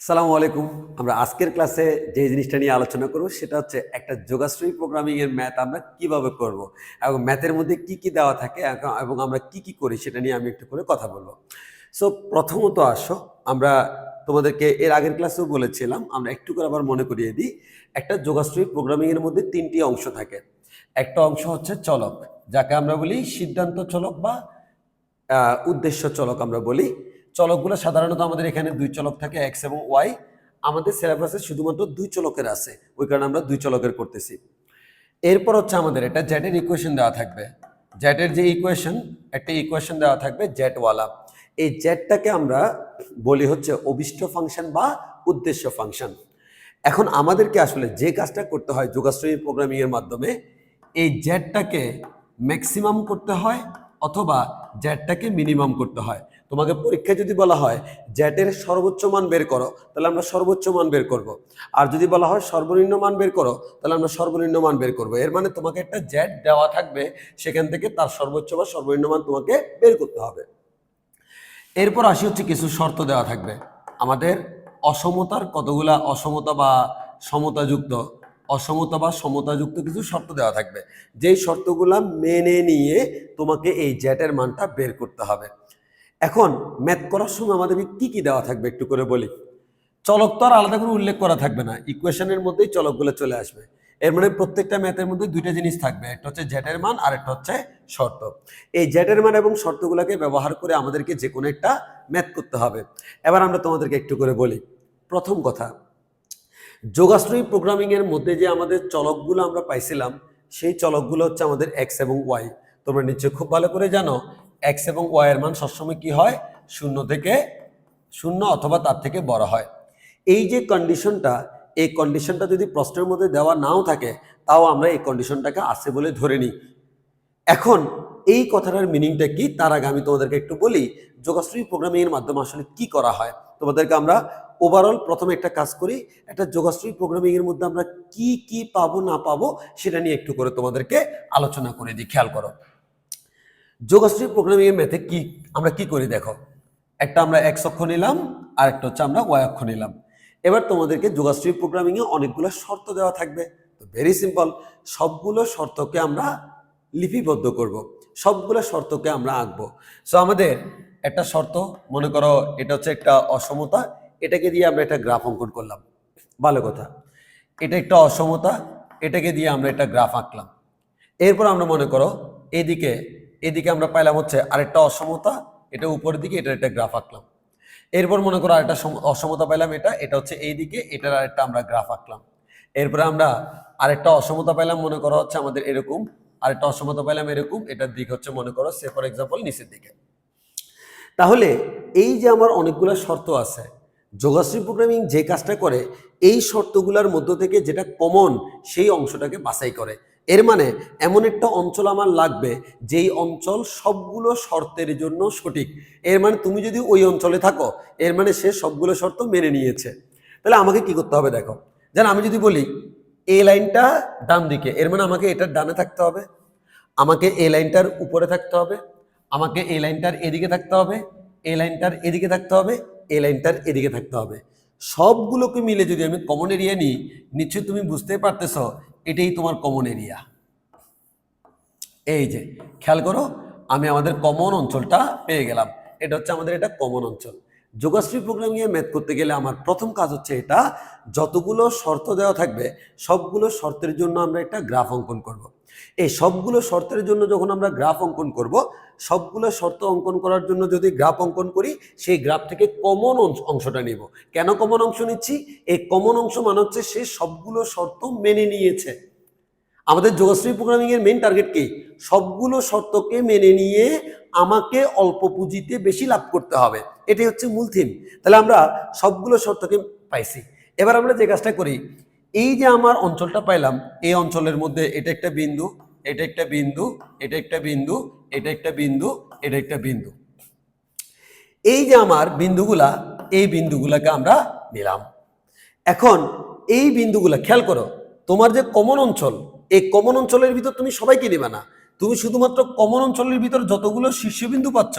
সালামু আলাইকুম। আমরা আজকের ক্লাসে যে জিনিসটা নিয়ে আলোচনা করব সেটা হচ্ছে একটা যোগাশ্রয়ী প্রোগ্রামিং এর ম্যাথ আমরা কীভাবে করব এবং ম্যাথের মধ্যে কি কি দেওয়া থাকে এবং- আমরা কি কি করি সেটা নিয়ে আমি একটু করে কথা বলব। সো প্রথমত আসো, আমরা তোমাদেরকে এর আগের ক্লাসেও বলেছিলাম, আমরা একটু করে আবার মনে করিয়ে দিই, একটা যোগাশ্রয়ী প্রোগ্রামিং এর মধ্যে তিনটি অংশ থাকে। একটা অংশ হচ্ছে চলক, যাকে আমরা বলি সিদ্ধান্ত চলক বা উদ্দেশ্য চলক আমরা বলি। চলকগুলো সাধারণত আমাদের এখানে দুই চলক থাকে এক্স এবং ওয়াই আমাদের সিলেবাসে শুধুমাত্র দুই চলকের আছে, ওই কারণে আমরা দুই চলকের করতেছি। এরপর হচ্ছে আমাদের এটা জ্যাটের ইকুয়েশন দেওয়া থাকবে। জ্যাটের যে ইকুয়েশন একটা ইকুয়েশন দেওয়া থাকবে জ্যাটওয়ালা এই জ্যাটটাকে আমরা বলি হচ্ছে অভিষ্ট ফাংশন বা উদ্দেশ্য ফাংশন এখন আমাদেরকে আসলে যে কাজটা করতে হয় যোগাশ্রয়ী প্রোগ্রামিং এর মাধ্যমে, এই জ্যাটটাকে ম্যাক্সিমাম করতে হয় অথবা জ্যাটটাকে মিনিমাম করতে হয়। তোমাকে পরীক্ষায় যদি বলা হয় জ্যাটের সর্বোচ্চ মান বের করো, তাহলে আমরা সর্বোচ্চ মান বের করব। আর যদি বলা হয় সর্বনিম্ন মান বের করো, তাহলে আমরা সর্বনিম্ন মান বের করব। এর মানে তোমাকে একটা জ্যাট দেওয়া থাকবে, সেখান থেকে তার সর্বোচ্চ বা সর্বনিম্ন মান তোমাকে বের করতে হবে। এরপর আসি হচ্ছে কিছু শর্ত দেওয়া থাকবে। আমাদের অসমতার কতগুলা অসমতা বা সমতাযুক্ত, অসমতা বা সমতাযুক্ত কিছু শর্ত দেওয়া থাকবে। যেই শর্তগুলা মেনে নিয়ে তোমাকে এই জ্যাটের মানটা বের করতে হবে। এখন ম্যাথ করার সময় আমাদের কি কি দেওয়া থাকবে একটু করে বলি। চলক তো আর আলাদা করে উল্লেখ করা থাকবে না ইকুয়েশনের মধ্যেই চলকগুলো চলে আসবে। এর মানে প্রত্যেকটা ম্যাথের মধ্যে দুইটা জিনিস থাকবে, একটা হচ্ছে জ্যাটের মান আর একটা হচ্ছে শর্ত। এই জ্যাটের মান এবং শর্তগুলোকে ব্যবহার করে আমাদেরকে যে কোনো একটা ম্যাথ করতে হবে। এবার আমরা তোমাদেরকে একটু করে বলি। প্রথম কথা, যোগাশ্রয়ী প্রোগ্রামিং এর মধ্যে যে আমাদের চলকগুলো আমরা পাইছিলাম, সেই চলকগুলো হচ্ছে আমাদের এক্স এবং ওয়াই তোমরা নিশ্চয়ই খুব ভালো করে জানো এক্স এবং ওয়াই এর মান সবসময় কি হয়? শূন্য থেকে শূন্য অথবা তার থেকে বড় হয়। এই যে কন্ডিশনটা, এই কন্ডিশনটা যদি প্রশ্নের মধ্যে দেওয়া নাও থাকে, তাও আমরা এই কন্ডিশনটাকে আছে বলে ধরে নিই। এখন এই কথাটার মিনিংটা কি? তার আগে আমি তোমাদেরকে একটু বলি, যোগাশ্রী প্রোগ্রামিং এর মাধ্যমে আসলে কি করা হয়? তোমাদেরকে আমরা ওভারঅল প্রথমে একটা কাজ করি, একটা যোগাশ্রী প্রোগ্রামিং এর মধ্যে আমরা কি কি পাবো না পাবো সেটা নিয়ে একটু করে তোমাদেরকে আলোচনা করে দিই। খেয়াল করো। যোগাশ্রী প্রোগ্রামিং এর ম্যাথে কি? আমরা কি করি দেখো? একটা আমরা এক্স অক্ষ নিলাম আর একটা হচ্ছে আমরা ওয়াই অক্ষ নিলাম। এবার তোমাদেরকে যোগাশ্রী প্রোগ্রামিং এ অনেকগুলো শর্ত দেওয়া থাকবে। তো ভেরি সিম্পল সবগুলো শর্তকে আমরা লিপিবদ্ধ করব। সবগুলো শর্তকে আমরা আঁকবো। সো আমাদের একটা শর্ত, মনে করো এটা হচ্ছে একটা অসমতা, এটাকে দিয়ে আমরা একটা গ্রাফ অঙ্কন করলাম। ভালো কথা। এটা একটা অসমতা, এটাকে দিয়ে আমরা একটা গ্রাফ আঁকলাম। এরপর আমরা মনে করো, এদিকে এদিকে আমরা পাইলাম হচ্ছে আরেকটা অসমতা, এটা উপরের দিকে এটা একটা গ্রাফ আঁকলাম। এরপর মনে করো আরেকটা অসমতা পাইলাম এটা এটা হচ্ছে এই দিকে, এটার আরেকটা আমরা গ্রাফ আঁকলাম। এরপরে আমরা আরেকটা অসমতা পাইলাম, মনে করো হচ্ছে আমাদের এরকম, আরেকটা অসমতা পাইলাম এরকম, এটার দিক হচ্ছে মনে করো সে, ফর এক্সাম্পল, নিচের দিকে। তাহলে এই যে আমার অনেকগুলো শর্ত আছে, যোগাশ্রী প্রোগ্রামিং যে কাজটা করে, এই শর্তগুলোর মধ্য থেকে যেটা কমন সেই অংশটাকে বাছাই করে। এর মানে এমন একটা অঞ্চল আমার লাগবে যেই অঞ্চল সবগুলো শর্তের জন্য সঠিক। এর মানে তুমি যদি ওই অঞ্চলে থাকো, এর মানে সে সবগুলো শর্ত মেনে নিয়েছে। তাহলে আমাকে কি করতে হবে দেখো? যেন আমি যদি বলি এই লাইনটা ডান দিকে, এর মানে আমাকে এটার ডানে থাকতে হবে, আমাকে এই লাইনটার উপরে থাকতে হবে, আমাকে এই লাইনটার এদিকে থাকতে হবে এই লাইনটার এদিকে থাকতে হবে এই লাইনটার এদিকে থাকতে হবে। সবগুলোকে মিলে যদি আমি কমন এরিয়া নিই, নিশ্চয়ই তুমি বুঝতেই পারতেছ এটাই তোমার কমন এরিয়া এই যে, খেয়াল করো, আমি আমাদের কমন অঞ্চলটা পেয়ে গেলাম। এটা হচ্ছে আমাদের এটা কমন অঞ্চল। যোগাশ্রী প্রোগ্রাম নিয়ে ম্যাথ করতে গেলে আমার প্রথম কাজ হচ্ছে এটা, যতগুলো শর্ত দেওয়া থাকবে, সবগুলো শর্তের জন্য আমরা একটা গ্রাফ অঙ্কন করব। এই সবগুলো শর্তের জন্য যখন আমরা গ্রাফ অঙ্কন করব সবগুলো শর্ত অঙ্কন করার জন্য যদি গ্রাফ অঙ্কন করি, সেই গ্রাফ থেকে কমন অংশটা নিব। কেন কমন অংশ নিচ্ছি? এই কমন অংশ মানে হচ্ছে সে সবগুলো শর্ত মেনে নিয়েছে। আমাদের যোগশ্রী প্রোগ্রামিং এর মেইন টার্গেট কি? সবগুলো শর্তকে মেনে নিয়ে আমাকে অল্প পুঁজিতে বেশি লাভ করতে হবে। এটাই হচ্ছে মূল থিম তাহলে আমরা সবগুলো শর্তকে পাইছি। এবার আমরা যে কাজটা করি, এই যে আমার অঞ্চলটা পাইলাম, এই অঞ্চলের মধ্যে এটা একটা বিন্দু এটা একটা বিন্দু, এটা একটা বিন্দু, এটা একটা বিন্দু, এটা একটা বিন্দু। এই যে আমার বিন্দুগুলা, এই বিন্দুগুলাকে আমরা নিলাম। এখন এই বিন্দুগুলা, খেয়াল করো, তোমার যে কমন অঞ্চল, এই কমন অঞ্চলের ভিতর তুমি সবাইকে নেবে না। তুমি শুধুমাত্র কমন অঞ্চলের ভিতর যতগুলো শীর্ষবিন্দু পাচ্ছ,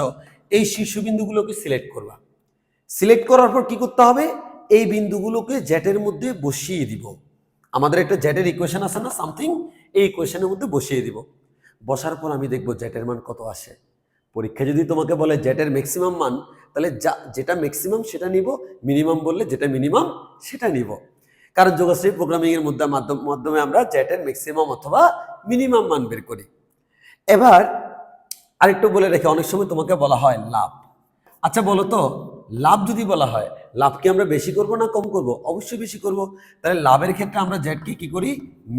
এই শীর্ষবিন্দুগুলোকে সিলেক্ট করবা। সিলেক্ট করার পর কি করতে হবে? এই বিন্দুগুলোকে জ্যাটের মধ্যে বসিয়ে দিব। আমাদের একটা জ্যাটের ইকুয়েশন আছে না সামথিং এই ইকুয়েশনের মধ্যে বসিয়ে দিব। বসার পর আমি দেখব জ্যাটের মান কত আসে। পরীক্ষা যদি তোমাকে বলে জ্যাটের ম্যাক্সিমাম মান, তাহলে যা, যেটা ম্যাক্সিমাম সেটা নিব মিনিমাম বললে যেটা মিনিমাম সেটা নিব। কারণ যোগাশ্রী প্রোগ্রামিং এর মধ্যে মাধ্যম- মাধ্যমে আমরা জ্যাটের ম্যাক্সিমাম অথবা মিনিমাম মান বের করি। এবার আরেকটু বলে রেখে অনেক সময় তোমাকে বলা হয় লাভ। আচ্ছা বলো তো লাভ যদি বলা হয়, লাভ কি আমরা বেশি করব না কম করব? অবশ্যই বেশি করব। তাহলে লাভের ক্ষেত্রে আমরা জেডকে কি করি?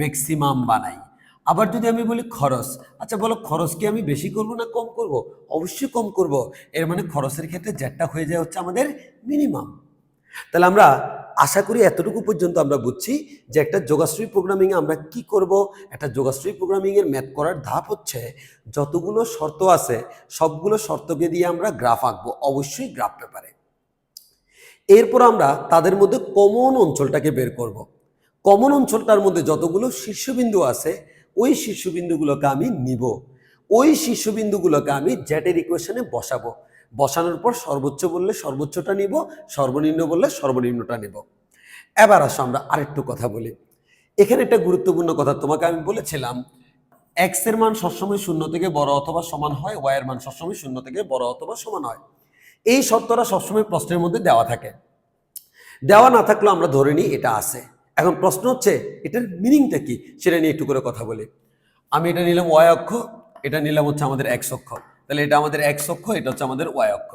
ম্যাক্সিমাম বানাই। আবার যদি আমি বলি খরচ আচ্ছা বলো খরচ কি আমি বেশি করব না কম করব? অবশ্যই কম করব। এর মানে খরচের ক্ষেত্রে জেডটা হয়ে যায় হচ্ছে আমাদের মিনিমাম তাহলে আমরা আশা করি এতটুকু পর্যন্ত আমরা বুঝছি যে একটা যোগাশ্রী প্রোগ্রামিংয়ে আমরা কি করব। একটা যোগাশ্রী প্রোগ্রামিংয়ের ম্যাথ করার ধাপ হচ্ছে যতগুলো শর্ত আছে, সবগুলো শর্তকে দিয়ে আমরা গ্রাফ আঁকবো। অবশ্যই গ্রাফ পেপারে এরপর আমরা তাদের মধ্যে কমন অঞ্চলটাকে বের করব। কমন অঞ্চলটার মধ্যে যতগুলো শীর্ষবিন্দু আছে, ওই শীর্ষবিন্দুগুলোকে আমি নিব। ওই শীর্ষবিন্দুগুলোকে আমি জ্যাটের ইকুয়েশনে বসাবো। বসানোর পর সর্বোচ্চ বললে সর্বোচ্চটা নিব, সর্বনিম্ন বললে সর্বনিম্নটা নিব। এবার আসো আমরা আরেকটু কথা বলি। এখানে একটা গুরুত্বপূর্ণ কথা তোমাকে আমি বলেছিলাম এক্সের মান সবসময় শূন্য থেকে বড় অথবা সমান হয় ওয়াই এর মান সবসময় শূন্য থেকে বড় অথবা সমান হয়। এই শর্তটা সবসময় প্রশ্নের মধ্যে দেওয়া থাকে। দেওয়া না থাকলেও আমরা ধরে নিই এটা আছে। এখন প্রশ্ন হচ্ছে, এটার মিনিংটা কি? সেটা নিয়ে একটু করে কথা বলি। আমি এটা নিলাম ওয়াই অক্ষ, এটা নিলাম হচ্ছে আমাদের এক্স অক্ষ। তাহলে এটা আমাদের এক্স অক্ষ, এটা হচ্ছে আমাদের ওয়াই অক্ষ।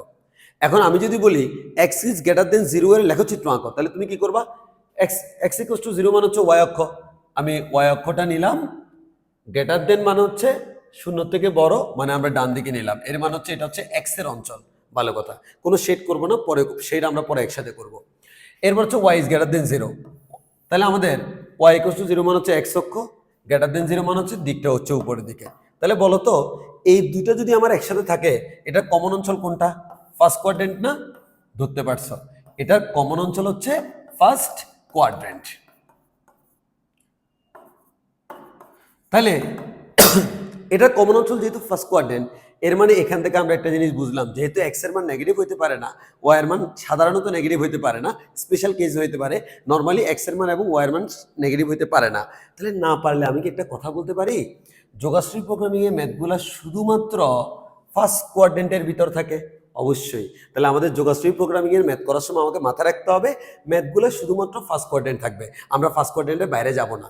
এখন আমি যদি বলি X is greater than zero এর লেখচিত্র আঁকো, তাহলে তুমি কি করবা? X X equals to zero মানে হচ্ছে ওয়াই অক্ষ। আমি ওয়াই অক্ষটা নিলাম গ্রেটার দেন মানে হচ্ছে শূন্য থেকে বড় মানে আমরা ডান দিকে নিলাম। এর মানে হচ্ছে এটা হচ্ছে এক্সের অঞ্চল। ভালো কথা। কোনো শেড করব না, পরে শেড আমরা পরে একসাথে করব। এরপর হচ্ছে y is greater than zero তাহলে আমাদের ওয়াই ইকোস টু জিরো মানে হচ্ছে এক্স অক্ষ গ্রেটার দেন জিরো মানে হচ্ছে দিকটা হচ্ছে উপরের দিকে। তাহলে বলো তো, এই দুইটা যদি আমার একসাথে থাকে, এটা কমন অঞ্চল কোনটা? ফার্স্ট কোয়াড্রেন্ট না? ধরতে পারছ। এটার কমন অঞ্চল হচ্ছে ফার্স্ট কোয়াড্রেন্ট তাহলে এটা কমন অঞ্চল যেহেতু ফার্স্ট কোয়ার্ডেন্ট এর মানে এখান থেকে আমরা একটা জিনিস বুঝলাম, যেহেতু এক্সের মান নেগেটিভ হইতে পারে না ওয়াই এর মান সাধারণত নেগেটিভ হইতে পারে না স্পেশাল কেস হইতে পারে নর্মালি এক্সের মান এবং ওয়াই এর মান নেগেটিভ হইতে পারে না। তাহলে না পারলে আমি কি একটা কথা বলতে পারি? যোগাশ্রী প্রোগ্রামিং এ ম্যাথগুলা শুধুমাত্র ফার্স্ট কোয়ার্ডেন্টের ভিতর থাকে, অবশ্যই। তাহলে আমাদের যোগাশ্রী প্রোগ্রামিং এর ম্যাথ করার সময় আমাকে মাথায় রাখতে হবে ম্যাথগুলো শুধুমাত্র ফার্স্ট কোয়ার্ডেন্ট থাকবে, আমরা ফার্স্ট কোয়ার্ডেন্টের বাইরে যাব না।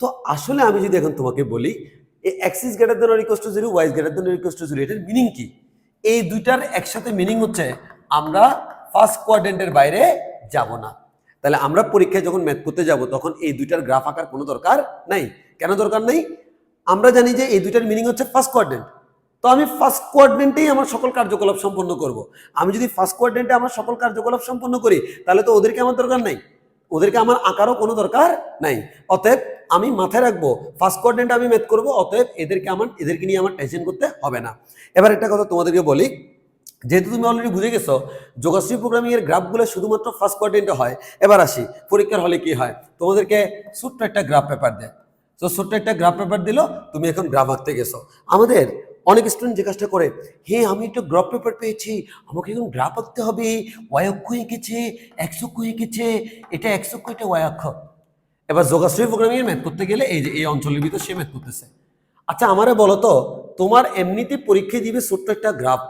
তো আসলে আমি যদি এখন তোমাকে বলি এই x is greater than equals to zero y is greater than equals to zero এটার মিনিং কি? এই দুইটার একসাথে মিনিং হচ্ছে আমরা ফার্স্ট কোয়াড্রেন্টের বাইরে যাব না। তাহলে আমরা পরীক্ষায় যখন ম্যাথ করতে যাব, তখন এই দুইটার গ্রাফ আঁকার কোনো দরকার নাই। কেন দরকার নেই? আমরা জানি যে এই দুইটার মিনিং হচ্ছে ফার্স্ট কোয়াড্রেন্ট তো আমি ফার্স্ট কোয়াড্রেন্টেই আমার সকল কার্যকলাপ সম্পন্ন করব। আমি যদি ফার্স্ট কোয়াড্রেন্টে আমার সকল কার্যকলাপ সম্পন্ন করি, তাহলে তো ওদেরকে আমার দরকার নাই। ওদেরকে আমার আঁকারও কোনো দরকার নাই। অতএব আমি মাথায় রাখব ফার্স্ট কোয়াড্রেন্ট আমি ম্যাথ করব, অতএব এদেরকে আমার, এদেরকে নিয়ে আমার টেনশন করতে হবে না। এবার একটা কথা তোমাদেরকে বলি, যেহেতু তুমি অলরেডি বুঝে গেছো, যোগাশ্রী প্রোগ্রামিং এর গ্রাফগুলো শুধুমাত্র ফার্স্ট কোয়াড্রেন্টে হয়। এবার আসি, পরীক্ষার হলে কি হয়? তোমাদেরকে ছোট্ট একটা গ্রাফ পেপার দেয়। তো ছোট্ট একটা গ্রাফ পেপার দিল, তুমি এখন গ্রাফ আঁকতে গেছো। আমাদের অনেক স্টুডেন্ট যে কাজটা করে, হে, আমি একটা গ্রাফ পেপার পেয়েছি, আমাকে এখন গ্রাফ আঁকতে হবে ওয়াই অক্ষ এঁকেছে এক্স অক্ষ এঁকেছে, এটা এক্স অক্ষ, এটা ওয়াই অক্ষ। এবার যোগাশ্রী প্রোগ্রামিং ম্যাথ করতে গেলে এই যে এই অঞ্চলের ভিতর সে ম্যাথ করতেছে। আচ্ছা আমারে বলো তো, তোমার এমনিতে পরীক্ষা দিবে ছোট্ট একটা গ্রাফ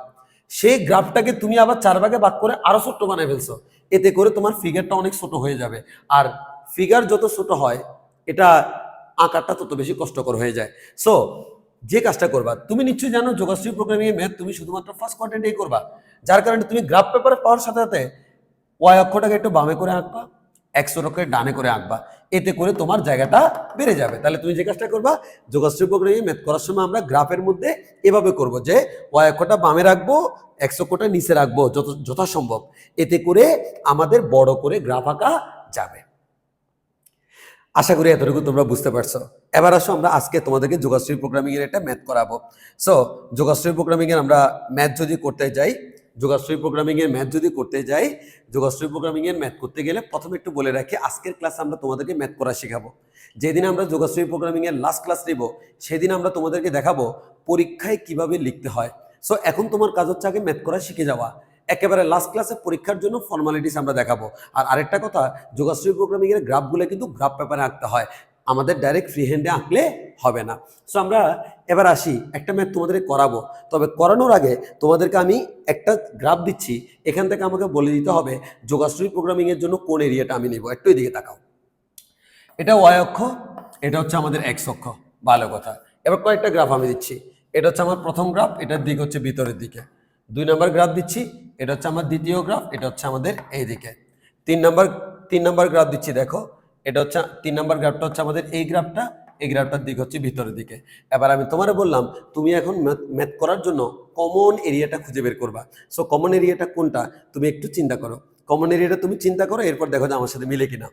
সেই গ্রাফটাকে তুমি আবার চার ভাগে ভাগ করে আরও ছোট্ট বানায় ফেলছো। এতে করে তোমার ফিগারটা অনেক ছোট হয়ে যাবে। আর ফিগার যত ছোট হয়, এটা আঁকারটা তত বেশি কষ্টকর হয়ে যায়। সো যে কাজটা করবা, তুমি নিশ্চয়ই জানো যোগাশ্রী প্রোগ্রামিং এর ম্যাথ তুমি শুধুমাত্র ফার্স্ট কন্টেন্টেই করবা। যার কারণে তুমি গ্রাফ পেপারে পাওয়ার সাথে সাথে ওয়াই অক্ষটাকে একটু বামে করে আঁকবা একশো অক্ষরে ডানে করে আঁকবা। এতে করে তোমার জায়গাটা বেড়ে যাবে। তাহলে তুমি যে কাজটা করবা, যোগাশ্রী প্রোগ্রামিং ম্যাথ করার সময় আমরা গ্রাফের মধ্যে এভাবে করব যে ওয়াই অক্ষটা বামে রাখব একশো কোটা নিচে রাখব যত যথাসম্ভব। এতে করে আমাদের বড় করে গ্রাফ আঁকা যাবে। আশা করি এতটুকু তোমরা বুঝতে পারছ। এবার আসো আমরা আজকে তোমাদেরকে যোগাশ্রী প্রোগ্রামিং এর একটা ম্যাথ করাবো। সো যোগাশ্রী প্রোগ্রামিং এর আমরা ম্যাথ যদি করতে যাই, যোগাশ্রী প্রোগ্রামিং এর ম্যাথ যদি করতে যাই, যোগাশ্রী প্রোগ্রামিং এর ম্যাথ করতে গেলে প্রথমে একটু বলে রাখি, আজকের ক্লাসে আমরা তোমাদেরকে ম্যাথ করা শেখাবো। যেদিন আমরা যোগাশ্রী প্রোগ্রামিং এর লাস্ট ক্লাস নিব, সেদিন আমরা তোমাদেরকে দেখাবো পরীক্ষায় কীভাবে লিখতে হয়। সো এখন তোমার কাজ হচ্ছে আগে ম্যাথ করা শিখে যাওয়া। একেবারে লাস্ট ক্লাসে পরীক্ষার জন্য ফর্মালিটিস আমরা দেখাবো। আর আরেকটা কথা যোগাশ্রী প্রোগ্রামিং এর গ্রাফগুলো কিন্তু গ্রাফ পেপারে আঁকতে হয়। আমাদের ডাইরেক্ট ফ্রি হ্যান্ডে আঁকলে হবে না। সো আমরা এবার আসি, একটা ম্যাথ তোমাদের করাবো। তবে করানোর আগে তোমাদেরকে আমি একটা গ্রাফ দিচ্ছি। এখান থেকে আমাকে বলে দিতে হবে যোগাশ্রী প্রোগ্রামিং এর জন্য কোন এরিয়াটা আমি নিব? একটু এদিকে তাকাও। এটা ওয়াই অক্ষ, এটা হচ্ছে আমাদের এক্স অক্ষ। ভালো কথা। এবার কয়েকটা গ্রাফ আমি দিচ্ছি। এটা হচ্ছে আমার প্রথম গ্রাফ এটার দিক হচ্ছে ভিতরের দিকে। দুই নম্বর গ্রাফ দিচ্ছি, এটা হচ্ছে আমার দ্বিতীয় গ্রাফ, এটা হচ্ছে আমাদের এই দিকে তিন নম্বর তিন নম্বর গ্রাফ দিচ্ছি, দেখো, এটা হচ্ছে, তিন নম্বর গ্রাফটা হচ্ছে আমাদের এই গ্রাফটা, এই গ্রাফটার দিক হচ্ছে ভিতরের দিকে। এবার আমি তোমারে বললাম, তুমি এখন ম্যাথ করার জন্য কমন এরিয়াটা খুঁজে বের করবা। সো কমন এরিয়াটা কোনটা, তুমি একটু চিন্তা করো। কমন এরিয়াটা তুমি চিন্তা করো, এরপর দেখো যে আমার সাথে মিলে কিনা।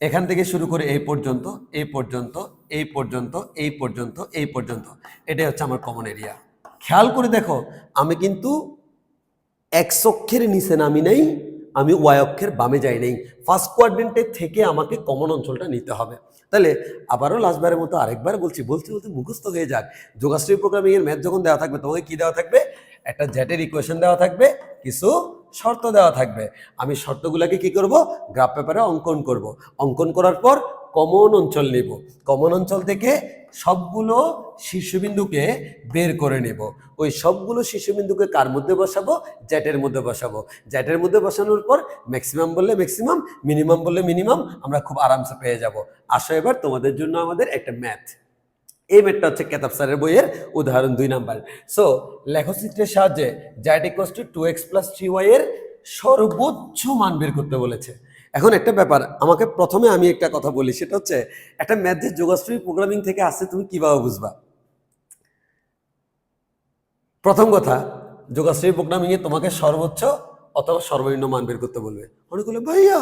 এখান থেকে শুরু করে এই পর্যন্ত এই পর্যন্ত এই পর্যন্ত এই পর্যন্ত এই পর্যন্ত, এটাই হচ্ছে আমার কমন এরিয়া খেয়াল করে দেখো, আমি কিন্তু এক অক্ষের নিচে নামি নেই, আমি ওয়াই অক্ষের বামে যাই নেই। ফার্স্ট কোয়াড্রেন্টের থেকে আমাকে কমন অঞ্চলটা নিতে হবে। তাহলে আবারও লাস্টবারের মতো আরেকবার বলছি বলছি বলতে মুখস্থ হয়ে যাক। যোগাশ্রী প্রোগ্রামিং এর ম্যাথ যখন দেওয়া থাকবে, তোমাকে কী দেওয়া থাকবে? একটা জ্যাটের ইকুয়েশন দেওয়া থাকবে, কিছু শর্ত দেওয়া থাকবে। আমি শর্তগুলোকে কি করব? গ্রাফ পেপারে অঙ্কন করব। অঙ্কন করার পর কমন অঞ্চল নেব। কমন অঞ্চল থেকে সবগুলো শীর্ষবিন্দুকে বের করে নেব। ওই সবগুলো শীর্ষবিন্দুকে কার মধ্যে বসাবো? জ্যাটের মধ্যে বসাবো। জ্যাটের মধ্যে বসানোর পর ম্যাক্সিমাম বললে ম্যাক্সিমাম মিনিমাম বললে মিনিমাম আমরা খুব আরামসে পেয়ে যাব। আসো এবার তোমাদের জন্য আমাদের একটা ম্যাথ এই ম্যাথটা হচ্ছে কেতাব স্যারের বইয়ের উদাহরণ দুই নাম্বার। সো লেখচিত্রের সাহায্যে z equals to two x plus three y এর সর্বোচ্চ মান বের করতে বলেছে। এখন একটা ব্যাপার, আমাকে প্রথমে আমি একটা কথা বলি, সেটা হচ্ছে একটা ম্যাথ যে যোগাশ্রী প্রোগ্রামিং থেকে আসছে, তুমি কীভাবে বুঝবা? প্রথম কথা যোগাশ্রী প্রোগ্রামিং এ তোমাকে সর্বোচ্চ অথবা সর্বনিম্ন মান বের করতে বলবে। অনেক ভাইয়া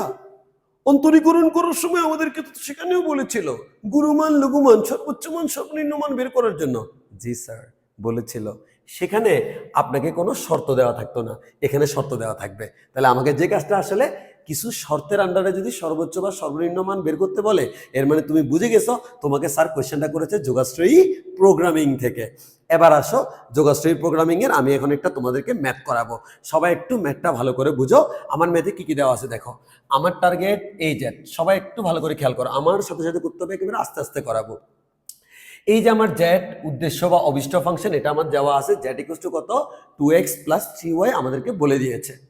অন্তরীকরণ করার সময় আমাদেরকে তো সেখানেও বলেছিল, গুরুমান, লঘুমান সর্বোচ্চ মান সর্বনিম্ন মান বের করার জন্য। জি স্যার, বলেছিল। সেখানে আপনাকে কোনো শর্ত দেওয়া থাকতো না। এখানে শর্ত দেওয়া থাকবে। তাহলে আমাকে যে কাজটা আসলে কিছু শর্তের আন্ডারে যদি সর্বোচ্চ বা সর্বনিম্ন মান বের করতে বলে, এর মানে তুমি বুঝে গেছো, তোমাকে স্যার কোয়েশ্চেনটা করেছে যোগাশ্রয়ী প্রোগ্রামিং থেকে। এবার আসো, যোগাশ্রয়ী প্রোগ্রামিং এর, আমি এখন একটা তোমাদেরকে ম্যাথ করাবো। সবাই একটু ম্যাথটা ভালো করে বুঝো। আমার ম্যাথে কি কি দেওয়া আছে দেখো। আমার টার্গেট এই জেট সবাই একটু ভালো করে খেয়াল করো। আমার সাথে সাথে করতে হবে একেবারে আস্তে আস্তে করাবো। এই যে আমার জ্যাট উদ্দেশ্য বা অবিষ্ট ফাংশন এটা আমার দেওয়া আছে জ্যাট ইকুয়াস টু কত? Two x plus three y আমাদেরকে বলে দিয়েছে।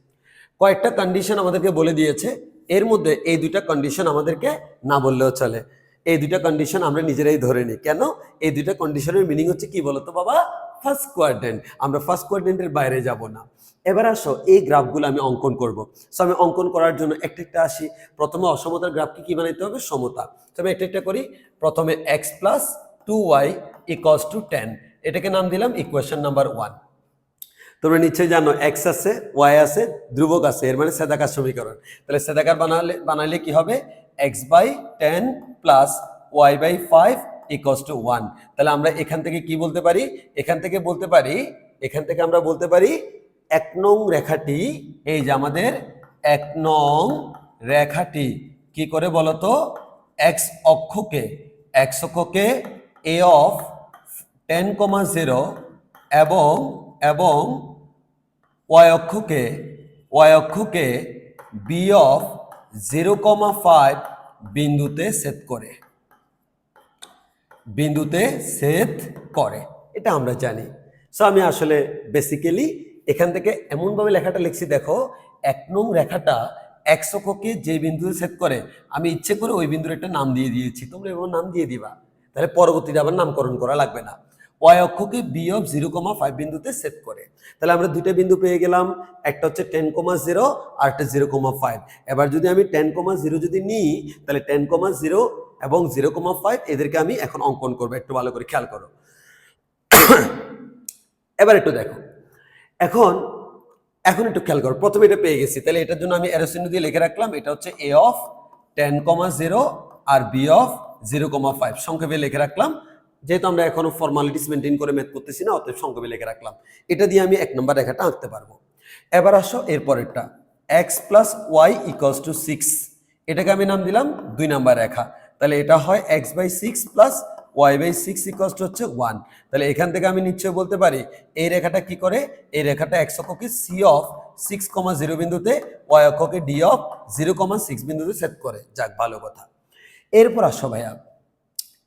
কয়েকটা কন্ডিশন আমাদেরকে বলে দিয়েছে। এর মধ্যে এই দুইটা কন্ডিশন আমাদেরকে না বললেও চলে। এই দুইটা কন্ডিশন আমরা নিজেরাই ধরে নিই। কেন? এই দুইটা কন্ডিশনের মিনিং হচ্ছে কি বলতো বাবা? ফার্স্ট কোয়ার্ডেন্ট আমরা ফার্স্ট কোয়ার্ডেন্টের বাইরে যাব না। এবার আসো, এই গ্রাফগুলো আমি অঙ্কন করব। সো আমি অঙ্কন করার জন্য একটা একটা আসি। প্রথমে অসমতার গ্রাফকে কি বানাইতে হবে? সমতা। তো আমি একটা একটা করি। প্রথমে x plus two y equals to ten এটাকে নাম দিলাম ইকুয়েশন নাম্বার ওয়ান তোমরা নিশ্চয়ই জানো এক্স আছে ওয়াই আছে, ধ্রুবক আছে, এর মানে সেদাকার সমীকরণ। তাহলে সেদাকার বানালে, বানাইলে কি হবে? X by ten plus y by five equals to one তাহলে আমরা এখান থেকে কি বলতে পারি? এখান থেকে বলতে পারি, এখান থেকে আমরা বলতে পারি, এক নং রেখাটি, এই যে আমাদের এক নং রেখাটি, কি করে বলতো এক্স অক্ষকে x অক্ষকে a of ten comma zero এবং এবং ওয়াই অক্ষকে y অক্ষকে b of zero comma five বিন্দুতে সেট করে। বিন্দুতে সেট করে। এটা আমরা জানি। সো আমি আসলে বেসিক্যালি এখান থেকে এমনভাবে লেখাটা লিখছি, দেখো, এক নং রেখাটা এক অক্ষকে যে বিন্দুতে সেট করে, আমি ইচ্ছে করে ওই বিন্দুর একটা নাম দিয়ে দিয়েছি। তোমরা এবার নাম দিয়ে দিবা। তাহলে পরবর্তীতে আবার নামকরণ করা লাগবে না। Y অক্ষকে b of zero comma five বিন্দুতে সেট করে। তাহলে আমরা দুইটা বিন্দু পেয়ে গেলাম, একটা হচ্ছে টেন কমা জিরো আর একটা জিরো কমা ফাইভ এবার যদি আমি টেন কমা জিরো যদি নিই, তাহলে টেন কমা জিরো এবং জিরো কমা ফাইভ এদেরকে আমি এখন অঙ্কন করব, একটু ভালো করে খেয়াল করো। এবার একটু দেখো। এখন এখন একটু খেয়াল করো, প্রথমে এটা পেয়ে গেছি। তাহলে এটার জন্য আমি অ্যারোসিন দিয়ে লিখে রাখলাম, এটা হচ্ছে a of ten comma zero R b of zero comma five সংক্ষেপে লিখে রাখলাম যেহেতু আমরা এখনও ফর্মালিটিস মেনটেন করে ম্যাথ করতেছি না, অতএব সংক্ষেপে লিখে রাখলাম। এটা দিয়ে আমি এক নম্বর রেখাটা আঁকতে পারব। এবার আসো এরপরেরটা। X plus y equals to six এটাকে আমি নাম দিলাম দুই নাম্বার রেখা। তাহলে এটা হয় x by six plus y by six equals to হচ্ছে ওয়ান তাহলে এখান থেকে আমি নিশ্চয় বলতে পারি, এই রেখাটা কি করে? এই রেখাটা x অক্ষকে c of six comma zero বিন্দুতে y অক্ষকে d of zero comma six বিন্দুতে সেট করে। যাক, ভালো কথা। এরপর আসো ভাইয়া।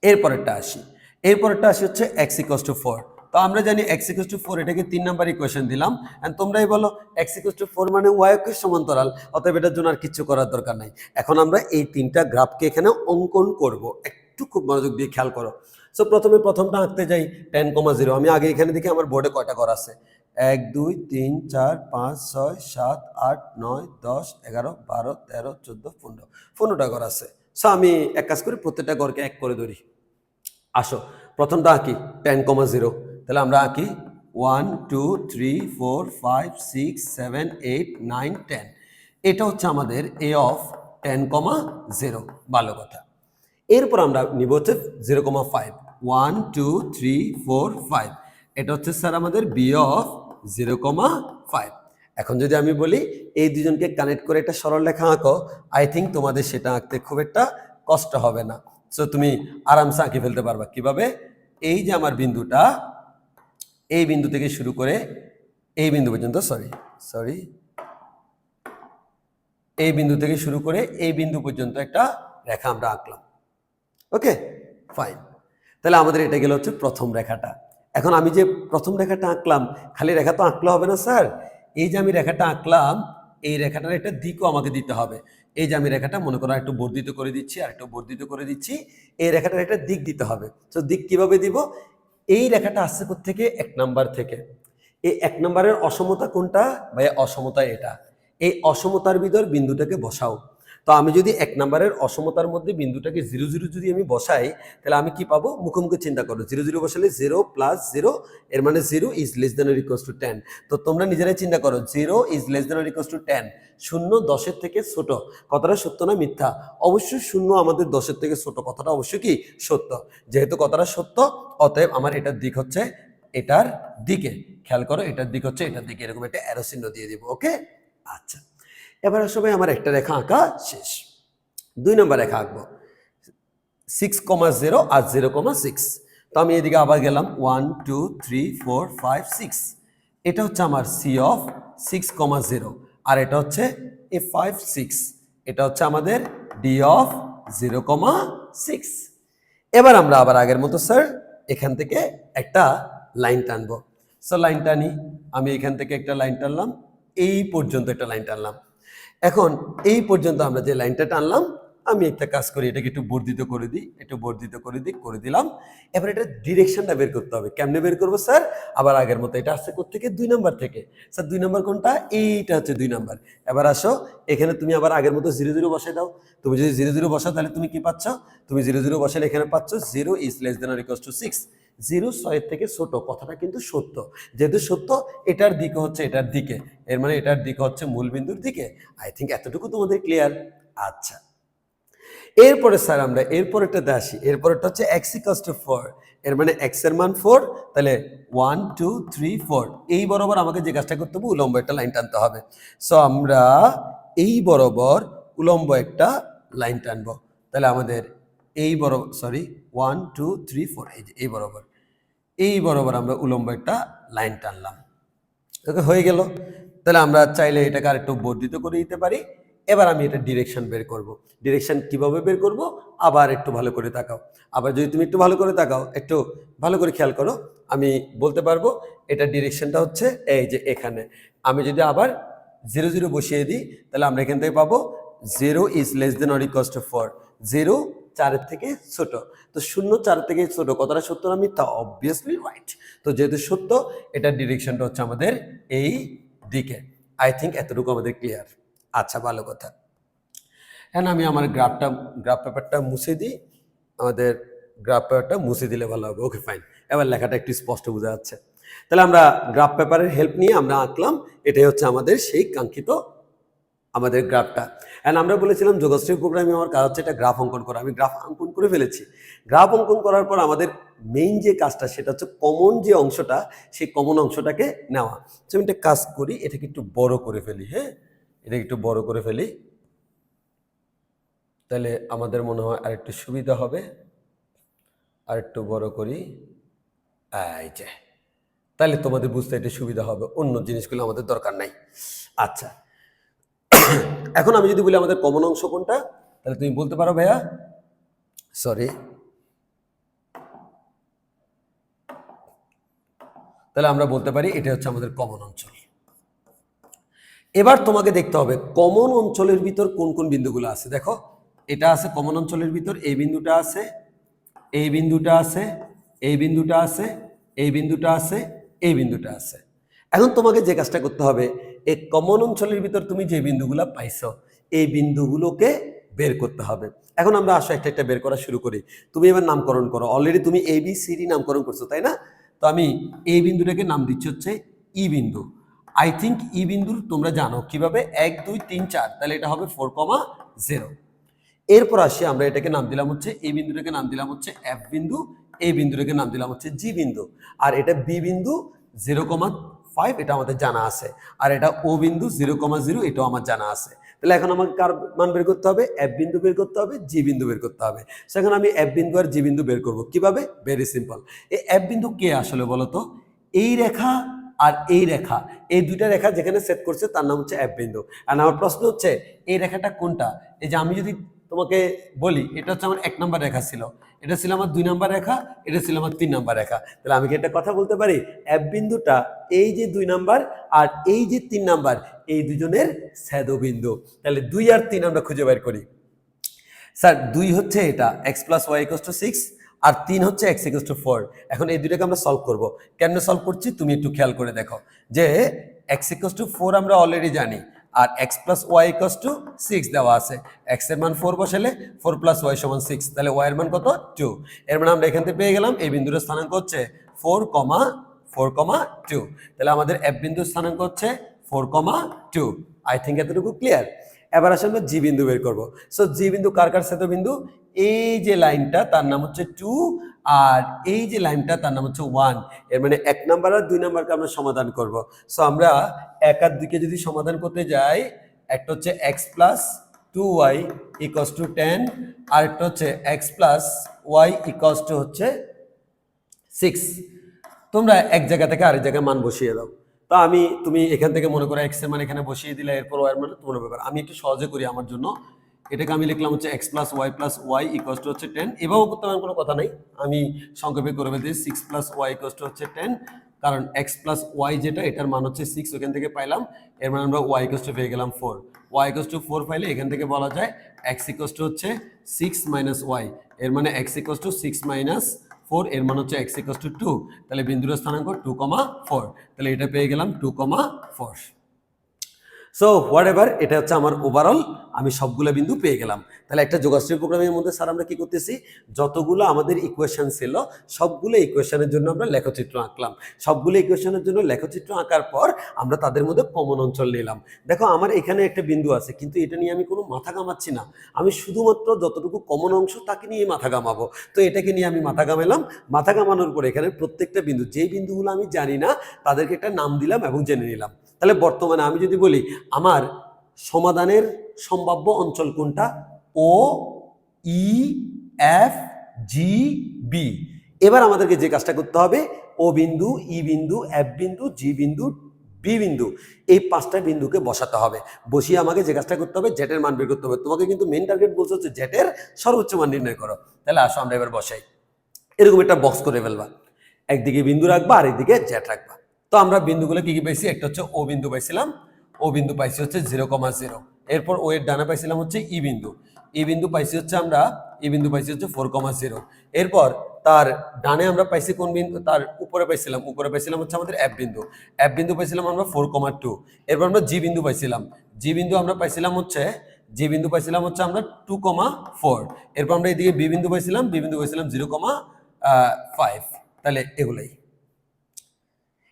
এরপরেরটা আসি। এরপরেরটা আসি হচ্ছে এক্স ইকোয়াস টু ফোর তো আমরা জানি এক্স ইকোয়াস টু ফোর এটাকে তিন নাম্বার ইকুয়েশন দিলাম। অ্যান্ড তোমরাই বলো এক্স ইকোয়াস টু ফোর মানে ওয়াই অক্ষের সমান্তরাল, অতএব এটার জন্য আর কিছু করার দরকার নাই। এখন আমরা এই তিনটা গ্রাফকে এখানে অঙ্কন করব। একটু খুব মনোযোগ দিয়ে খেয়াল করো। সো প্রথমে প্রথমটা আঁকতে যাই টেন কমা জিরো আমি আগে এখানে দেখি আমার বোর্ডে কয়টা ঘর আছে? এক, দুই, তিন, চার, পাঁচ, ছয়, সাত, আট, নয়, দশ, এগারো, বারো, তেরো, চোদ্দ, পনেরো। পনেরোটা ঘর আছে। সো আমি এক কাজ করি, প্রত্যেকটা ঘরকে এক করে ধরি। আসো। প্রথমটা আঁকি টেন কমা জিরো তাহলে আমরা আঁকি one two three four five six seven eight nine ten এটা হচ্ছে আমাদের a of ten comma zero ভালো কথা। এরপর আমরা নিব হচ্ছে zero comma five one two three four five এটা হচ্ছে স্যার আমাদের b of zero comma five এখন যদি আমি বলি এই দুজনকে কানেক্ট করে একটা সরল লেখা আঁকো আই থিঙ্ক তোমাদের সেটা আঁকতে খুব একটা কষ্ট হবে না। সো তুমি আরামসে আঁকে ফেলতে পারবা। কীভাবে? এই যে আমার বিন্দুটা, এই বিন্দু থেকে শুরু করে এই বিন্দু পর্যন্ত সরি সরি এই বিন্দু থেকে শুরু করে এই বিন্দু পর্যন্ত একটা রেখা আমরা আঁকলাম। ওকে ফাইন তাহলে আমাদের এটা গেল হচ্ছে প্রথম রেখাটা। এখন আমি যে প্রথম রেখাটা আঁকলাম, খালি রেখা তো আঁকলে হবে না, স্যার? এই যে আমি রেখাটা আঁকলাম, এই রেখাটার একটা দিকও আমাকে দিতে হবে। এই যে আমি রেখাটা মনে করো একটু বর্ধিত করে দিচ্ছি আর একটু বর্ধিত করে দিচ্ছি, এই রেখাটার একটা দিক দিতে হবে। তো দিক কীভাবে দিব? এই রেখাটা আসছে থেকে এক নাম্বার থেকে। এই এক নম্বরের অসমতা কোনটা? ভাই অসমতা এটা। এই অসমতার ভিতর বিন্দুটাকে বসাও। তো আমি যদি এক নম্বরের অসমতার মধ্যে বিন্দুটাকে জিরো জিরো যদি আমি বসাই, তাহলে আমি কি পাবো? মুখোমুখি চিন্তা করো। জিরো জিরো বসালে জিরো প্লাস জিরো, এর মানে zero is less than equals to ten. তো তোমরা নিজেরাই চিন্তা করো, zero is less than equals to ten. শূন্য দশের থেকে ছোট, কথাটা সত্য না মিথ্যা? অবশ্যই শূন্য আমাদের দশের থেকে ছোট, কথাটা অবশ্যই কি? সত্য। যেহেতু কথাটা সত্য, অতএব আমার এটার দিক হচ্ছে এটার দিকে। খেয়াল করো, এটার দিক হচ্ছে এটার দিকে। এরকম একটা অ্যারো চিহ্ন দিয়ে দিব ওকে আচ্ছা। এবার সবাই আমার একটা রেখা আঁকা শেষ। দুই নম্বর রেখা আঁকবো। সিক্স কমা জিরো আর জিরো কমা সিক্স তো আমি এদিকে আবার গেলাম। One two three four five six এটা হচ্ছে আমার c of six comma zero আর এটা হচ্ছে এ ফাইভ সিক্স এটা হচ্ছে আমাদের d of zero comma six এবার আমরা আবার আগের মতো স্যার এখান থেকে একটা লাইন টানবো। সো লাইন টানি। আমি এখান থেকে একটা লাইন টানলাম। এই পর্যন্ত একটা লাইন টানলাম। এখন এই পর্যন্ত আমরা যে লাইনটা টানলাম, আমি একটা কাজ করি, এটাকে একটু বর্ধিত করে দিই, একটু বর্ধিত করে দিই, করে দিলাম। এবার এটা ডিরেকশনটা বের করতে হবে। কেমনে বের করব, স্যার? আবার আগের মতো, এটা আসছে থেকে দুই নাম্বার থেকে। স্যার, দুই নাম্বার কোনটা? এইটা হচ্ছে দুই নাম্বার। এবার আসো, এখানে তুমি আবার আগের মতো জিরো জিরো বসাই দাও। তুমি যদি জিরো জিরো বসাও, তাহলে তুমি কি পাচ্ছ? তুমি জিরো জিরো বসালে এখানে পাচ্ছ zero is less than equals to six zero ছয়ের থেকে ছোট, কথাটা কিন্তু সত্য। যেহেতু সত্য, এটার দিকে হচ্ছে এটার দিকে। এর মানে এটার দিকে হচ্ছে মূল বিন্দুর দিকে। আই থিঙ্ক এতটুকু তোমাদের ক্লিয়ার আচ্ছা। এরপরে স্যার আমরা এরপরেরটাতে আসি। এরপরেরটা হচ্ছে এক্স ইকাস টু ফোর এর মানে এক্সের মান ফোর তাহলে ওয়ান টু থ্রি ফোর এই বরাবর আমাকে যে কাজটা করতে হবে, উলম্ব একটা লাইন টানতে হবে। সো আমরা এই বরাবর উলম্ব একটা লাইন টানবো। তাহলে আমাদের এই বরাবর sorry one two three four এই যে, এই বরাবর। এই বরাবর আমরা উলম্ব একটা লাইন টানলাম। ওকে, হয়ে গেল। তাহলে আমরা চাইলে এটাকে আর একটু বর্ধিত করে দিতে পারি। এবার আমি এটা ডিরেকশন বের করব। ডিরেকশন কীভাবে বের করব? আবার একটু ভালো করে তাকাও। আবার যদি তুমি একটু ভালো করে তাকাও, একটু ভালো করে খেয়াল করো, আমি বলতে পারব এটা ডিরেকশনটা হচ্ছে এই যে এখানে। আমি যদি আবার জিরো জিরো বসিয়ে দিই, তাহলে আমরা এখান থেকে পাবো zero is less than or equals to four zero চারের থেকে ছোট। তো শূন্য চারের থেকে ছোট কথাটা সত্য না মিথ্যা? অবভিয়াসলি রাইট তো যেহেতু সত্য এটার ডিরেকশনটা হচ্ছে আমাদের এই দিকে। আই থিঙ্ক এতটুকু আমাদের ক্লিয়ার আচ্ছা ভালো কথা। হ্যাঁ আমি আমার গ্রাফটা গ্রাফ পেপারটা মুছে দিই। আমাদের গ্রাফ পেপারটা মুছে দিলে ভালো হবে। ওকে ফাইন এবার লেখাটা একটু স্পষ্ট বোঝা যাচ্ছে। তাহলে আমরা গ্রাফ পেপারের হেল্প নিয়ে আমরা আঁকলাম। এটাই হচ্ছে আমাদের সেই কাঙ্ক্ষিত আমাদের গ্রাফটা। অ্যান্ড আমরা বলেছিলাম যোগশ্রী প্রোগ্রামে আমার কাজ হচ্ছে এটা গ্রাফ অঙ্কন করা। আমি গ্রাফ অঙ্কন করে ফেলেছি। গ্রাফ অঙ্কন করার পর আমাদের মেইন যে কাজটা সেটা হচ্ছে কমন যে অংশটা, সেই কমন অংশটাকে নেওয়া। তো আমি একটা কাজ করি, এটাকে একটু বড় করে ফেলি হ্যাঁ? এটাকে একটু বড় করে ফেলি। তাহলে আমাদের মনে হয় আর একটু সুবিধা হবে। আর একটু বড় করি। এই যে। তাহলে তোমাদের বুঝতে এটা সুবিধা হবে। অন্য জিনিসগুলো আমাদের দরকার নাই। আচ্ছা। এখন আমি যদি বলি আমাদের কমন অংশ কোনটা, তাহলে তুমি বলতে পারো ভাইয়া। সরি তাহলে আমরা বলতে পারি এটা হচ্ছে আমাদের কমন অঞ্চল। এবার তোমাকে দেখতে হবে কমন অঞ্চলের ভিতর কোন কোন বিন্দুগুলো আছে। দেখো, এটা আছে কমন অঞ্চলের ভিতর, এই বিন্দুটা আছে, এই বিন্দুটা আছে, এই বিন্দুটা আছে, এই বিন্দুটা আছে, এই বিন্দুটা আছে। এখন তোমাকে যে কাজটা করতে হবে, এই কমন অঞ্চলের ভিতর তুমি যে বিন্দুগুলো পাইছো, এই বিন্দুগুলোকে বের করতে হবে। এখন আমরা আসো একটা একটা বের করা শুরু করি। তুমি এবার নামকরণ করো। অলরেডি তুমি এ বি সি ডি নামকরণ করছ, তাই না? তো আমি এই বিন্দুটাকে নাম দিচ্ছি হচ্ছে ই বিন্দু। আই থিঙ্ক ই বিন্দুর তোমরা জানো কীভাবে? এক, দুই, তিন, চার। তাহলে এটা হবে ফোর কমা জিরো এরপর আসি আমরা এটাকে নাম দিলাম হচ্ছে এই বিন্দুটাকে নাম দিলাম হচ্ছে এফ বিন্দু এই বিন্দুটাকে নাম দিলাম হচ্ছে জি বিন্দু। আর এটা বি বিন্দু জিরো কমা ফাইভ এটা আমাদের জানা আছে। আর এটা ও বিন্দু জিরো কমা জিরো এটাও আমার জানা আছে। তাহলে এখন আমাকে কার মান বের করতে হবে? এফ বিন্দু বের করতে হবে জি বিন্দু বের করতে হবে। সেখানে আমি এফ বিন্দু আর জি বিন্দু বের করব। কীভাবে? ভেরি সিম্পল এই এফ বিন্দু কে আসলে বলতো? এই রেখা আর এই রেখা। এই দুইটা রেখা যেখানে সেট করছে, তার নাম হচ্ছে এফ বিন্দু। আর আমার প্রশ্ন হচ্ছে, এই রেখাটা কোনটা? এই যে আমি যদি তোমাকে বলি, এটা হচ্ছে আমার এক নম্বর রেখা ছিল। এটা ছিল আমার দুই নম্বর রেখা, এটা ছিল আমার তিন নম্বর রেখা। তাহলে আমি কি একটা কথা বলতে পারি? এফ বিন্দুটা এই যে দুই নাম্বার আর এই যে তিন নাম্বার, এই দুজনের বিন্দু তাহলে দুই আর তিন আমরা খুঁজে বের করি। স্যার, দুই হচ্ছে এটা x plus y equals to six আর তিন হচ্ছে এক্স ইকোস টু ফোর এখন এই দুইটাকে আমরা সলভ করব। কেন সলভ করছি? তুমি একটু খেয়াল করে দেখো। যে এক্স ইকোস টু ফোর আমরা অলরেডি জানি। আর x plus y equals to six দেওয়া আছে। এক্সের মান ফোর বসালে ফোর প্লাস ওয়াই সমান সিক্স তাহলে ওয়াই এর মান কত? টু এর মানে আমরা এখান থেকে পেয়ে গেলাম, এই বিন্দুর স্থানাঙ্ক হচ্ছে four comma four comma two তাহলে আমাদের এফ বিন্দুর স্থানাঙ্ক হচ্ছে four comma two I think এতটুকু ক্লিয়ার এবার আসলে আমরা জি বিন্দু বের করব। সো জি বিন্দু কার কার সাথে বিন্দু? এই যে লাইনটা তার নাম হচ্ছে টু আর এই যে লাইনটা তার নাম হচ্ছে ওয়ানের মানে এক নাম্বার আর দুই নাম্বারকে আমরা সমাধান করব। সো আমরা এক আর দুইকে যদি সমাধান করতে যাই, একটা হচ্ছে x plus two y equals to ten আর একটা হচ্ছে x plus y equals to হচ্ছে সিক্স তোমরা এক জায়গা থেকে আরেক জায়গায় মান বসিয়ে দাও। তো আমি, তুমি এখান থেকে মনে করো এক্সের মান এখানে বসিয়ে দিলে, এরপর ওয়াই মানে তোমার ব্যাপার। আমি একটু সহজে করি আমার জন্য। এটাকে আমি লিখলাম হচ্ছে x plus y plus y equals to হচ্ছে টেন এভাবেও করতে আমার কোনো কথা নাই। আমি সংক্ষেপে করে বলতে six plus y equals to হচ্ছে টেন কারণ এক্স প্লাস ওয়াই যেটা, এটার মান হচ্ছে সিক্স ওখান থেকে পাইলাম। এর মানে আমরা ওয়াই ইকস টু পেয়ে গেলাম four y equals to four পাইলে এখান থেকে বলা যায় এক্স ইকস টু হচ্ছে সিক্স মাইনাস ওয়াই এর মানে x equals to six minus four এর মান হচ্ছে এক্স ইকস টু টু তাহলে বিন্দুর স্থানাঙ্ক টু কমা ফোর তাহলে এটা পেয়ে গেলাম two comma four so whatever এটা হচ্ছে আমার ওভারঅল আমি সবগুলো বিন্দু পেয়ে গেলাম। তাহলে একটা যোগাশ্রী প্রোগ্রামের মধ্যে স্যার আমরা কি করতেছি? যতগুলো আমাদের ইকুয়েশন ছিল, সবগুলো ইকুয়েশনের জন্য আমরা লেখচিত্র আঁকলাম। সবগুলো ইকুয়েশনের জন্য লেখচিত্র আঁকার পর আমরা তাদের মধ্যে কমন অঞ্চল নিলাম। দেখো, আমার এখানে একটা বিন্দু আছে, কিন্তু এটা নিয়ে আমি কোনো মাথা ঘামাচ্ছি না। আমি শুধুমাত্র যতটুকু কমন অংশ, তাকে নিয়ে মাথা ঘামাবো। তো এটাকে নিয়ে আমি মাথা ঘামালাম। মাথা ঘামানোর পর এখানে প্রত্যেকটা বিন্দু, যেই বিন্দুগুলো আমি জানি না, তাদেরকে একটা নাম দিলাম এবং জেনে নিলাম। তাহলে বর্তমানে আমি যদি বলি, আমার সমাধানের সম্ভাব্য অঞ্চল কোনটা? ও ই এফ জি বি এবার আমাদেরকে যে কাজটা করতে হবে ও বিন্দু ই বিন্দু এফ বিন্দু জি বিন্দু বি বিন্দু, এই পাঁচটা বিন্দুকে বসাতে হবে। বসিয়ে আমাকে যে কাজটা করতে হবে, জেটের মান বের করতে হবে। তোমাকে কিন্তু মেন টার্গেট বলছে হচ্ছে জেটের সর্বোচ্চ মান নির্ণয় করো। তাহলে আসো আমরা এবার বসাই। এরকম একটা বক্স করে ফেলবা। একদিকে বিন্দু রাখবা আর একদিকে জেট রাখবা। তো আমরা বিন্দুগুলো কি কি পাইছি? একটা হচ্ছে ও বিন্দু পাইছিলাম, ও বিন্দু পাইছি হচ্ছে জিরো কমা জিরো। এরপর ও এর ডানা পাইছিলাম হচ্ছে ই বিন্দু। ই বিন্দু পাইছি হচ্ছে আমরা, ই বিন্দু পাইছি হচ্ছে ফোর কমা জিরো। এরপর তার ডানে আমরা পাইছি কোন বিন্দু? তার উপরে পাইছিলাম উপরে পাইছিলাম হচ্ছে আমাদের এফ বিন্দু। এফ বিন্দু পাইছিলাম আমরা ফোর কমা টু। এরপর আমরা জি বিন্দু পাইছিলাম। জি বিন্দু আমরা পাইছিলাম হচ্ছে, জি বিন্দু পাইছিলাম হচ্ছে আমরা টু কমা ফোর। এরপর আমরা এদিকে বি বিন্দু পাইছিলাম, বি বিন্দু পাইছিলাম জিরো কমা ফাইভ। তাহলে এগুলাই।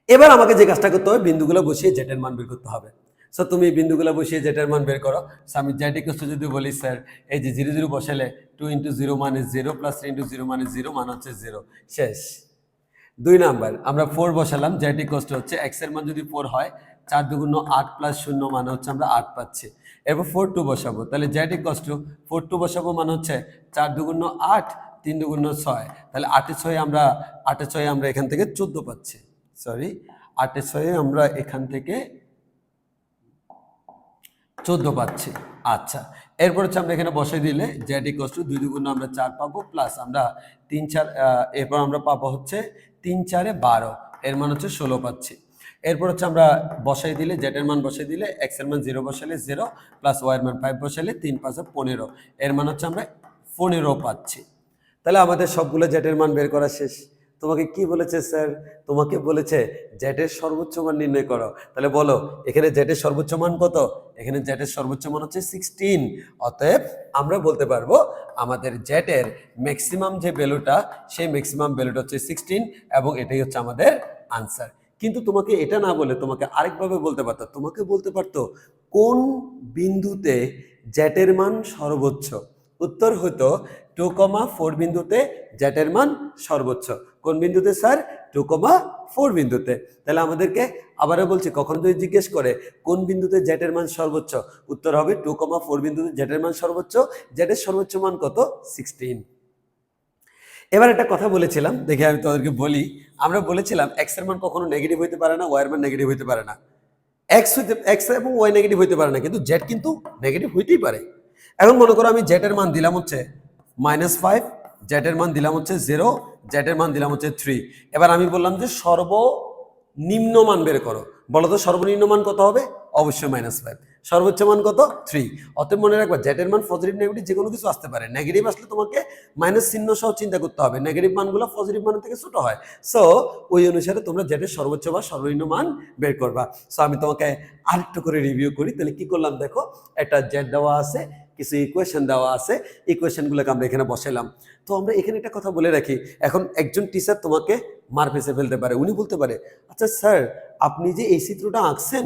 এবার আমাকে যে কাজটা করতে হবে, বিন্দুগুলো বসিয়ে জেটের মান বের করতে হবে। সো তুমি বিন্দুগুলো বসিয়ে জেটের মান বের করো। সো আমি জেড ইকুয়াল যদি বলি স্যার এই যে জিরো জিরো বসালে টু ইন্টু জিরো মানে zero plus three into zero মানে জিরো মান হচ্ছে জিরো শেষ। দুই নাম্বার, আমরা ফোর বসালাম জেড ইকুয়াল হচ্ছে এক্সের মান যদি ফোর হয়, চার দুগুণ আট প্লাস শূন্য মানে হচ্ছে আমরা আট পাচ্ছি। এরপর ফোর টু বসাবো। তাহলে z equal to four two বসাবো মানে হচ্ছে চার দুগুণ আট, তিন দুগুণ ছয়। তাহলে আটে ছয় আমরা, আটে ছয় আমরা এখান থেকে চোদ্দ পাচ্ছি। সরি আটের ছয়ে আমরা এখান থেকে চোদ্দ পাচ্ছি। আচ্ছা এরপর হচ্ছে আমরা এখানে বসে দিলে জেড ইকোয়াস টু দুই দুগুণ আমরা চার পাবো প্লাস আমরা তিন চার এরপর আমরা পাবো হচ্ছে তিন চারে বারো, এর মান হচ্ছে ষোলো পাচ্ছি। এরপর হচ্ছে আমরা বসাই দিলে জেটের মান বসাই দিলে এক্সের মান জিরো বসালে জিরো প্লাস ওয়াই এর মান ফাইভ বসালে তিন পাঁচে পনেরো, এর মান হচ্ছে আমরা পনেরো পাচ্ছি। তাহলে আমাদের সবগুলো জেটের মান বের করা শেষ। তোমাকে কি বলেছে, স্যার? তোমাকে বলেছে জেটের সর্বোচ্চ মান নির্ণয় করো। তাহলে বলো, এখানে জেটের সর্বোচ্চ মান কত? এখানে জেটের সর্বোচ্চ মান হচ্ছে সিক্সটিন অতএব আমরা বলতে পারব, আমাদের জেটের ম্যাক্সিমাম যে ভ্যালুটা সেই ম্যাক্সিমাম ভ্যালুটা হচ্ছে সিক্সটিন এবং এটাই হচ্ছে আমাদের আনসার কিন্তু তোমাকে এটা না বলে, তোমাকে আরেকভাবে বলতে পারতো। তোমাকে বলতে পারতো, কোন বিন্দুতে জেটের মান সর্বোচ্চ? উত্তর হতো টু কমা ফোর বিন্দুতে জেটের মান সর্বোচ্চ। কোন বিন্দুতে, স্যার? টু কমা ফোর বিন্দুতে। তাহলে আমাদেরকে আবারও বলছি, কখন যদি জিজ্ঞেস করে, কোন বিন্দুতে জেটের মান সর্বোচ্চ? উত্তর হবে টু কমা ফোর বিন্দুতে জেটের মান সর্বোচ্চ। জেটের সর্বোচ্চ মান কত? সিক্সটিন এবার একটা কথা বলেছিলাম, দেখে আমি তোমাদেরকে বলি, আমরা বলেছিলাম এক্সের মান কখনো নেগেটিভ হইতে পারে না ওয়াই এর মান নেগেটিভ হইতে পারে না। এক্স হইতে এক্স এবং ওয়াই নেগেটিভ হইতে পারে না, কিন্তু জেড কিন্তু নেগেটিভ হইতেই পারে। এখন মনে করো আমি জেটের মান দিলাম হচ্ছে মাইনাস ফাইভ জেটের মান দিলাম হচ্ছে জিরো জেটের মান দিলাম হচ্ছে থ্রি এবার আমি বললাম যে সর্বনিম্ন মান বের করো। বলো তো সর্বনিম্ন মান কত হবে? অবশ্যই মাইনাস ফাইভ সর্বোচ্চ মান কত? থ্রি অতএব মনে রাখবা জেটের মান পজিটিভ নেগেটিভ যে কোনো কিছু আসতে পারে। নেগেটিভ আসলে তোমাকে মাইনাস চিহ্ন সহ চিন্তা করতে হবে। নেগেটিভ মানগুলো পজিটিভ মানের থেকে ছোট হয়। সো ওই অনুসারে তোমরা জেটের সর্বোচ্চ বা সর্বনিম্ন মান বের করবা। সো আমি তোমাকে আরেকটু করে রিভিউ করি। তাহলে কি করলাম দেখো? একটা জেড দেওয়া আছে। কিছু ইকুয়েশন দেওয়া আছে ইকুয়েশনগুলোকে আমরা এখানে বসাইলাম। তো আমরা এখানে একটা কথা বলে রাখি, এখন একজন টিচার তোমাকে মার ফেসে ফেলতে পারে, উনি বলতে পারে আচ্ছা স্যার আপনি যে এই চিত্রটা আঁকছেন,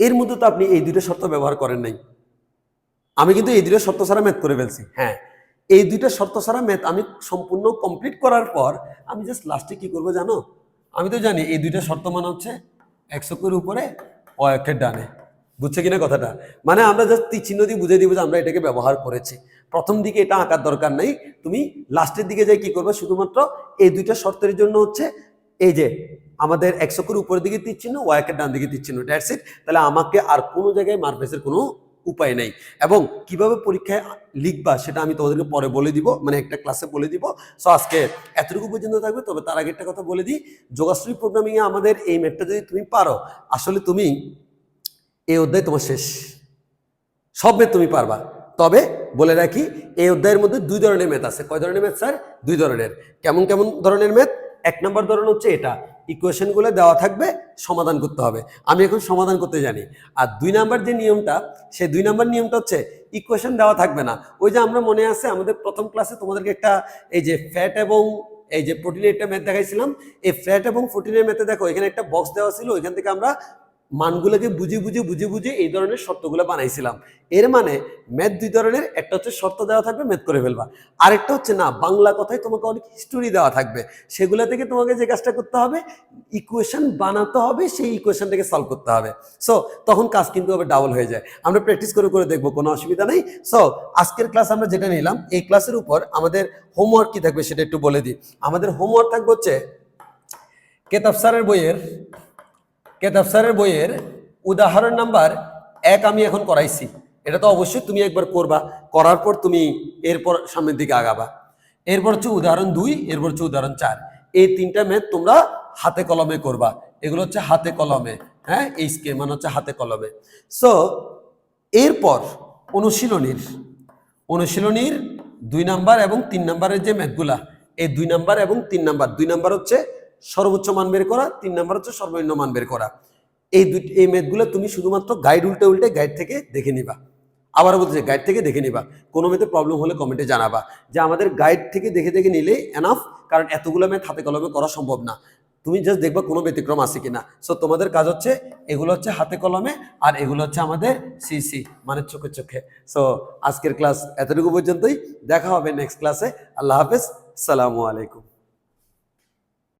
এর মধ্যে তো আপনি এই দুটো শর্ত ব্যবহার করেন নাই। আমি কিন্তু এই দুটো শর্ত ছাড়া ম্যাথ করে ফেলছি। হ্যাঁ এই দুইটা শর্ত ছাড়া ম্যাথ আমি সম্পূর্ণ কমপ্লিট করার পর, আমি জাস্ট লাস্টে কি করব জানো? আমি তো জানি এই দুইটা শর্ত মানে হচ্ছে একশোকের উপরে ও একের ডানে। বুঝছে কিনা কথাটা? মানে আমরা জাস্ট চিহ্ন দিয়ে বুঝে দিব যে আমরা এটাকে ব্যবহার করেছি। প্রথম দিকে এটা আঁকার দরকার নেই। তুমি লাস্টের দিকে যাই কি করবে? শুধুমাত্র এই দুইটা শর্তের জন্য হচ্ছে এই যে আমাদের একশোকের উপরের দিকে চিহ্ন ওয়াকের ডান দিকে তীর চিহ্ন দ্যাটস ইট তাহলে আমাকে আর কোনো জায়গায় মারফেসের কোনো উপায় নেই। এবং কীভাবে পরীক্ষায় লিখবা সেটা আমি তোমাদেরকে পরে বলে দিব মানে একটা ক্লাসে বলে দিব। সো আজকে এতটুকু পর্যন্ত থাকবে, তবে তার আগে একটা কথা বলে দিই। যোগাশ্রী প্রোগ্রামিংয়ে আমাদের এই ম্যাথটা যদি তুমি পারো, আসলে তুমি এই অধ্যায় তোমার শেষ। সব ম্যাথ তুমি পারবা। তবে বলে রাখি, এই অধ্যায়ের মধ্যে দুই ধরনের ম্যাথ আছে। কয় ধরনের ম্যাথ, স্যার? দুই ধরনের। কেমন কেমন ধরনের ম্যাথ? এক নম্বর ধরন হচ্ছে এটা। ইকুয়েশনগুলো দেওয়া থাকবে, সমাধান করতে হবে। আমি এখন সমাধান করতে জানি। আর দুই নাম্বার যে নিয়মটা, সেই দুই নাম্বার নিয়মটা হচ্ছে, ইকুয়েশন দেওয়া থাকবে না। ওই যে আমরা মনে আছে, আমাদের প্রথম ক্লাসে তোমাদেরকে একটা, এই যে ফ্যাট এবং, এই যে প্রোটিনের একটা ম্যাথ দেখাইছিলাম। এই ফ্যাট এবং প্রোটিনের ম্যাথে দেখো, এখানে একটা বক্স দেওয়া ছিল, ওইখান থেকে আমরা মানগুলোকে বুঝে বুঝে বুঝে বুঝে এই ধরনের শর্তগুলো বানাইছিলাম। এর মানে ম্যাথ দুই ধরনের, একটা হচ্ছে শর্ত দেওয়া থাকবে, ম্যাথ করে ফেলবা। আরেকটা হচ্ছে না, বাংলা কথায় তোমাকে অনেক হিস্টোরি দেওয়া থাকবে। সেগুলো থেকে তোমাকে যে কাজটা করতে হবে ইকুয়েশন বানাতে হবে, সেই ইকুয়েশনটাকে সলভ করতে হবে। সো তখন কাজ কিন্তু আবার ডাবল হয়ে যায়। আমরা প্র্যাকটিস করে করে দেখব, কোনো অসুবিধা নেই। সো আজকের ক্লাস আমরা যেটা নিলাম, এই ক্লাসের উপর আমাদের হোমওয়ার্ক কি থাকবে সেটা একটু বলে দিই। আমাদের হোমওয়ার্ক থাকবে হচ্ছে, কেতাব স্যারের বইয়ের কেতাব স্যারের বইয়ের উদাহরণ নাম্বার এক আমি এখন করাইছি। এটা তো অবশ্যই তুমি একবার করবা। করার পর তুমি এরপর সামনের দিকে আগাবা। এরপর হচ্ছে উদাহরণ দুই, এরপর হচ্ছে উদাহরণ চার। এই তিনটা ম্যাথ তোমরা হাতে কলমে করবা। এগুলো হচ্ছে হাতে কলমে হ্যাঁ? এই স্কেম মানে হচ্ছে হাতে কলমে। সো এরপর অনুশীলনীর অনুশীলনীর দুই নাম্বার এবং তিন নাম্বারের যে ম্যাথগুলা এই দুই নাম্বার এবং তিন নাম্বার, দুই নাম্বার হচ্ছে সর্বোচ্চ মান বের করা, তিন নাম্বার হচ্ছে সর্বনিম্ন মান বের করা। এই দুই এই ম্যাথগুলো তুমি শুধুমাত্র গাইড উল্টে উল্টে গাইড থেকে দেখে নিবা। আবার বলতে গাইড থেকে দেখে নিবা। কোনো মেতে প্রবলেম হলে কমেন্টে জানাবা যে আমাদের গাইড থেকে দেখে দেখে নিলে এনাফ কারণ এতগুলো ম্যাথ হাতে কলমে করা সম্ভব না। তুমি জাস্ট দেখবা কোনো ব্যতিক্রম আছে কিনা। সো তোমাদের কাজ হচ্ছে, এগুলো হচ্ছে হাতে কলমে আর এগুলো হচ্ছে আমাদের সিসি মানে চোখে চোখে। সো আজকের ক্লাস এতটুকু পর্যন্তই। দেখা হবে নেক্সট ক্লাসে আল্লাহ হাফেজ। সালামু আলাইকুম।